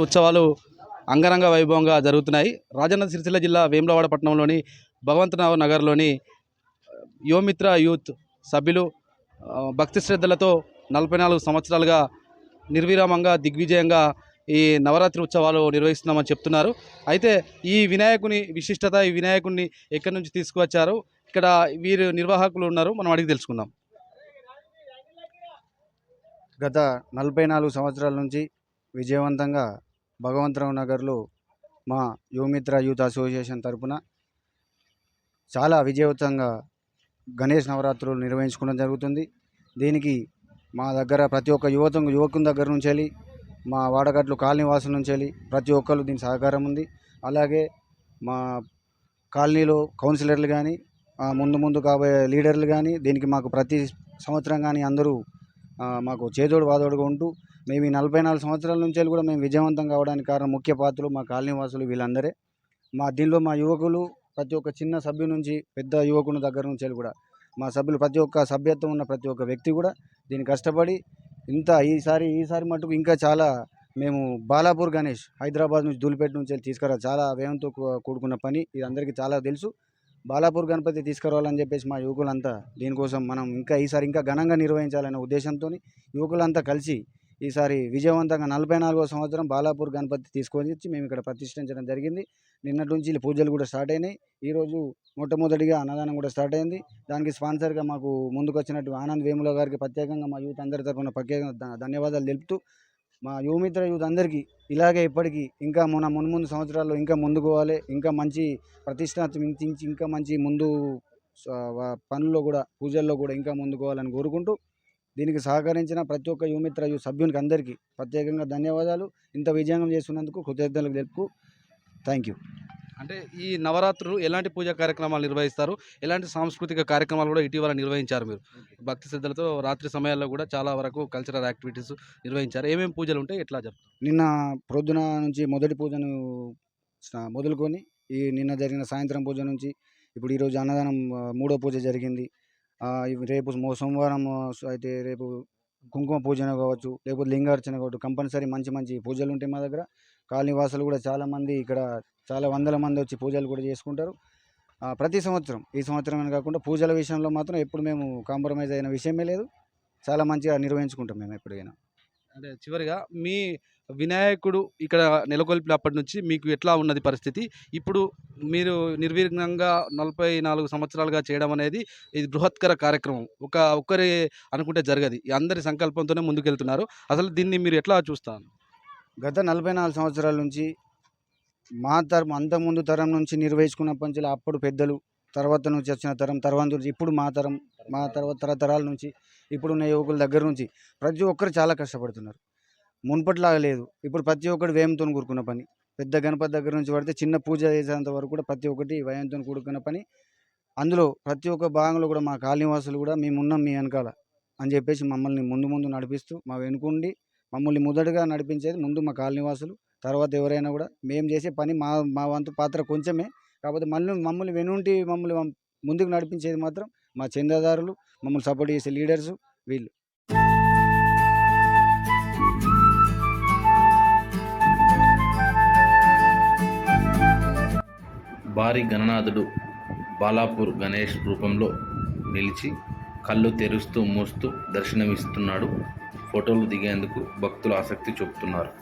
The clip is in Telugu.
ఉత్సవాలు అంగరంగ వైభవంగా జరుగుతున్నాయి. రాజన్న సిరిసిల్ల జిల్లా వేములవాడ పట్టణంలోని భగవంతరావు నగర్లోని యువమిత్ర యూత్ సభ్యులు భక్తి శ్రద్ధలతో నలభై నాలుగు సంవత్సరాలుగా నిర్విరామంగా దిగ్విజయంగా ఈ నవరాత్రి ఉత్సవాలు నిర్వహిస్తున్నామని చెప్తున్నారు. అయితే ఈ వినాయకుని విశిష్టత ఈ వినాయకుడిని ఎక్కడి నుంచి తీసుకువచ్చారు? ఇక్కడ వీరు నిర్వాహకులు ఉన్నారు. మనం అడిగి తెలుసుకుందాం. గత నలభై నాలుగు సంవత్సరాల నుంచి విజయవంతంగా భగవంతరావు నగర్లో మా యువమిత్ర యూత్ అసోసియేషన్ తరపున చాలా విజయవంతంగా గణేష్ నవరాత్రులు నిర్వహించుకోవడం జరుగుతుంది. దీనికి మా దగ్గర ప్రతి ఒక్క యువత యువకుని దగ్గర నుంచి వెళ్ళి మా వాడగట్లు కాలనీ వాసుల నుంచి వెళ్ళి ప్రతి ఒక్కరు దీని సహకారం ఉంది. అలాగే మా కాలనీలో కౌన్సిలర్లు కానీ ముందు ముందు కాబోయే లీడర్లు కానీ దీనికి మాకు ప్రతి సంవత్సరం కానీ అందరూ మాకు చేదోడు వాదోడుగా ఉంటూ మేము ఈ నలభై నాలుగు సంవత్సరాల నుంచి కూడా మేము విజయవంతం కావడానికి కారణం ముఖ్య పాత్రలు మా కాలనీవాసులు వీళ్ళందరే. మా దీనిలో మా యువకులు ప్రతి ఒక్క చిన్న సభ్యు నుంచి పెద్ద యువకుని దగ్గర నుంచి వెళ్ళి కూడా మా సభ్యులు ప్రతి ఒక్క సభ్యత్వం ఉన్న ప్రతి ఒక్క వ్యక్తి కూడా దీన్ని కష్టపడి ఇంత ఈసారి ఈసారి మటుకు ఇంకా చాలా మేము బాలాపూర్ గణేష్ హైదరాబాద్ నుంచి దూలిపేట నుంచి వెళ్ళి తీసుకురా చాలా వ్యయంతో కూడుకున్న పని ఇది అందరికీ చాలా తెలుసు. బాలాపూర్ గణపతి తీసుకురావాలని చెప్పేసి మా యువకులంతా దీనికోసం మనం ఇంకా ఈసారి ఇంకా ఘనంగా నిర్వహించాలనే ఉద్దేశంతో యువకులంతా కలిసి ఈసారి విజయవంతంగా నలభై నాలుగో సంవత్సరం బాలాపూర్ గణపతి తీసుకొని వచ్చి మేము ఇక్కడ ప్రతిష్ఠించడం జరిగింది. నిన్నటి నుంచి పూజలు కూడా స్టార్ట్ అయినాయి. ఈరోజు మొట్టమొదటిగా అన్నదానం కూడా స్టార్ట్ అయింది. దానికి స్పాన్సర్గా మాకు ముందుకు వచ్చినట్టు ఆనంద్ వేముల గారికి ప్రత్యేకంగా మా యూత్ అందరి తరఫున ప్రత్యేకంగా ధన్యవాదాలు తెలుపుతూ మా యువమిత్ర యూత్ అందరికీ ఇలాగే ఇప్పటికీ ఇంకా మన మున్ముందు సంవత్సరాల్లో ఇంకా ముందుకు పోవాలి. ఇంకా మంచి ప్రతిష్టాత్మించి ఇంకా మంచి ముందు పనుల్లో కూడా పూజల్లో కూడా ఇంకా ముందుకోవాలని కోరుకుంటూ దీనికి సహకరించిన ప్రతి ఒక్క యువమిత్ర యూత్ సభ్యునికి అందరికీ ప్రత్యేకంగా ధన్యవాదాలు. ఇంత విజయంగా చేస్తున్నందుకు కృతజ్ఞతలు తెలుపు థ్యాంక్ యూ. అంటే ఈ నవరాత్రులు ఎలాంటి పూజా కార్యక్రమాలు నిర్వహిస్తారు? ఎలాంటి సాంస్కృతిక కార్యక్రమాలు కూడా ఇటీవల నిర్వహించారు మీరు? భక్తి శ్రద్ధలతో రాత్రి సమయాల్లో కూడా చాలా వరకు కల్చరల్ యాక్టివిటీస్ నిర్వహించారు. ఏమేమి పూజలు ఉంటాయి ఎట్లా చెప్తారు నిన్న ప్రొద్దున నుంచి మొదటి పూజను మొదలుకొని ఈ నిన్న జరిగిన సాయంత్రం పూజ నుంచి ఇప్పుడు ఈరోజు అన్నదానం మూడో పూజ జరిగింది. రేపు మో- సోమవారం అయితే రేపు కుంకుమ పూజన కావచ్చు లేకపోతే లింగార్చన కావచ్చు కంపల్సరీ మంచి మంచి పూజలు ఉంటాయి మా దగ్గర. కాలనీవాసులు కూడా చాలామంది ఇక్కడ చాలా వందల మంది వచ్చి పూజలు కూడా చేసుకుంటారు. ప్రతి సంవత్సరం ఈ సంవత్సరం కాకుండా పూజల విషయంలో మాత్రం ఎప్పుడు మేము కాంప్రమైజ్ అయిన విషయమే లేదు. చాలా మంచిగా నిర్వహించుకుంటాం మేము ఎప్పుడైనా. అంటే చివరిగా మీ వినాయకుడు ఇక్కడ నెలకొల్పినప్పటి నుంచి మీకు ఎట్లా ఉన్నది పరిస్థితి? ఇప్పుడు మీరు నిర్విఘ్నంగా నలభై నాలుగు సంవత్సరాలుగా చేయడం అనేది ఇది బృహత్కర కార్యక్రమం. ఒక ఒక్కరి అనుకుంటే జరగదు. అందరి సంకల్పంతోనే ముందుకెళ్తున్నారు. అసలు దీన్ని మీరు ఎట్లా చూస్తాను గత నలభై నాలుగు సంవత్సరాల నుంచి మా తరం అంతకుముందు తరం నుంచి నిర్వహించుకున్న పంచులు అప్పుడు పెద్దలు తర్వాత నుంచి వచ్చిన తరం తర్వాత ఇప్పుడు మా తరం మా తర్వాత తరతరాల నుంచి ఇప్పుడున్న యువకుల దగ్గర నుంచి ప్రతి ఒక్కరు చాలా కష్టపడుతున్నారు. మున్పట్లాగా లేదు. ఇప్పుడు ప్రతి ఒక్కరు వ్యయంతో కూడుకున్న పని. పెద్ద గణపతి దగ్గర నుంచి పడితే చిన్న పూజ చేసేంత వరకు కూడా ప్రతి ఒక్కటి వ్యయంతో కూడుకున్న పని. అందులో ప్రతి ఒక్క భాగంలో కూడా మా కాలనీవాసులు కూడా మేమున్నాం మీ వెనకాల అని చెప్పేసి మమ్మల్ని ముందు ముందు నడిపిస్తూ మా వెనుకుండి మమ్మల్ని మొదటగా నడిపించేది ముందు మా కాలనీవాసులు తర్వాత ఎవరైనా కూడా మేము చేసే పని మా మా వంతు పాత్ర కొంచెమే. కాకపోతే మళ్ళీ మమ్మల్ని వెనుంటి మమ్మల్ని ముందుకు నడిపించేది మాత్రం మా చందాదారులు మమ్మల్ని సపోర్ట్ చేసే లీడర్స్ వీళ్ళు. భారీ గణనాథుడు బాలాపూర్ గణేష్ రూపంలో నిలిచి కళ్ళు తెరుస్తూ మూస్తూ దర్శనమిస్తున్నాడు. ఫోటోలు దిగేందుకు భక్తులు ఆసక్తి చూపుతున్నారు.